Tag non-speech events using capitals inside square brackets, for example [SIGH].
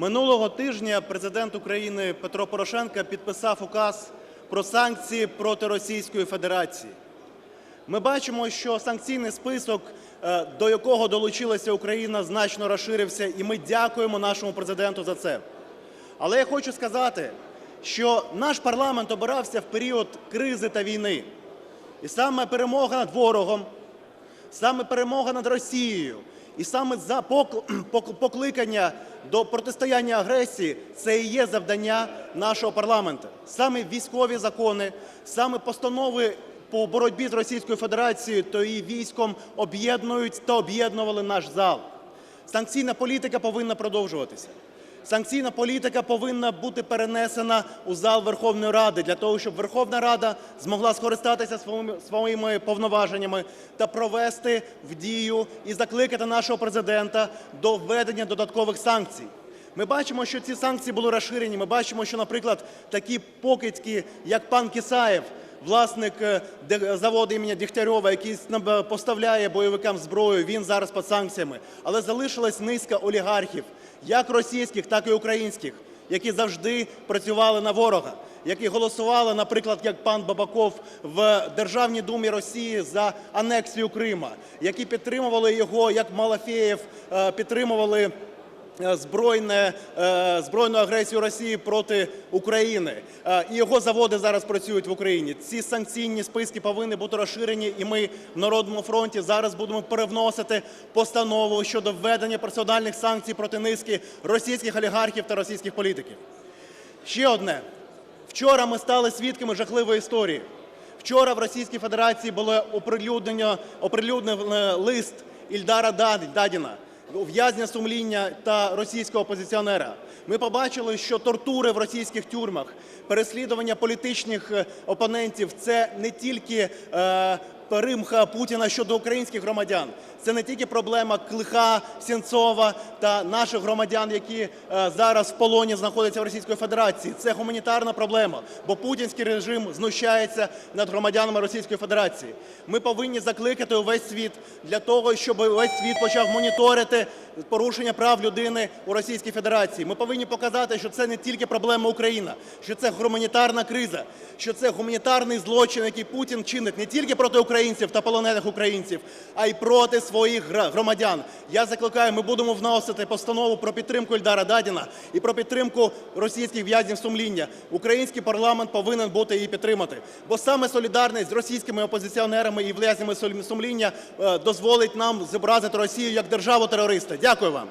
Минулого тижня президент України Петро Порошенко підписав указ про санкції проти Російської Федерації. Ми бачимо, що санкційний список, е, до якого долучилася Україна, значно розширився, і ми дякуємо нашому президенту за це. Але я хочу сказати, що наш парламент обирався в період кризи та війни. І саме перемога над ворогом, саме перемога над Росією, і саме за пок- [CLEARS THROAT] пок- покликання до протистояння агресії це і є завдання нашого парламенту. Саме військові закони, саме постанови по боротьбі з Російською Федерацією та її військом об'єднують та об'єднували наш зал. Санкційна політика повинна продовжуватися. Санкційна політика повинна бути перенесена у зал Верховної Ради для того, щоб Верховна Рада змогла скористатися своїми, повноваженнями та провести в дію і закликати нашого президента до введення додаткових санкцій. Ми бачимо, що ці санкції були розширені. Ми бачимо, що, наприклад, такі покидьки, як пан Кисаєв, власник е, заводу імені Дігтярьова, який поставляє бойовикам зброю, він зараз під санкціями. Але залишилась низка олігархів, як російських, так і українських, які завжди працювали на ворога, які голосували, наприклад, як пан Бабаков в Державній думі Росії за анексію Крима, які підтримували його, як Малафєєв е, підтримували збройну агресію Росії проти України. Е, І його заводи зараз працюють в Україні. Ці санкційні списки повинні бути розширені, і ми в Народному фронті зараз будемо перевносити постанову щодо введення персональних санкцій проти низки російських олігархів та російських політиків. Ще одне. Вчора ми стали свідками жахливої історії. Вчора в Російській Федерації було оприлюднено оприлюднений лист Ільдара Дадіна, ув'язня сумління та російського опозиціонера. Ми побачили, що тортури в російських тюрмах, переслідування політичних е, опонентів це не тільки е, перимха Путіна щодо українських громадян. Це не тільки проблема Клиха, Сінцова та наших громадян, які е, зараз в полоні знаходяться в Російської Федерації. Це гуманітарна проблема, бо путінський режим знущається над громадянами Російської Федерації. Ми повинні закликати увесь світ для того, щоб весь світ почав моніторити порушення прав людини у Російській Федерації. Ми повинні показати, що це не тільки проблема України, що це гуманітарна криза, що це гуманітарний злочин, який Путін чинить не тільки проти українців та полонених українців, а й проти своїх громадян. Я закликаю, ми будемо вносити постанову про підтримку Ільдара Дадіна і про підтримку російських в'язнів сумління. Український парламент повинен бути її підтримати, бо саме солідарність з російськими опозиціонерами і в'язнями сум- сумління е, дозволить нам зобразити Росію як державу терориста. Дякую вам.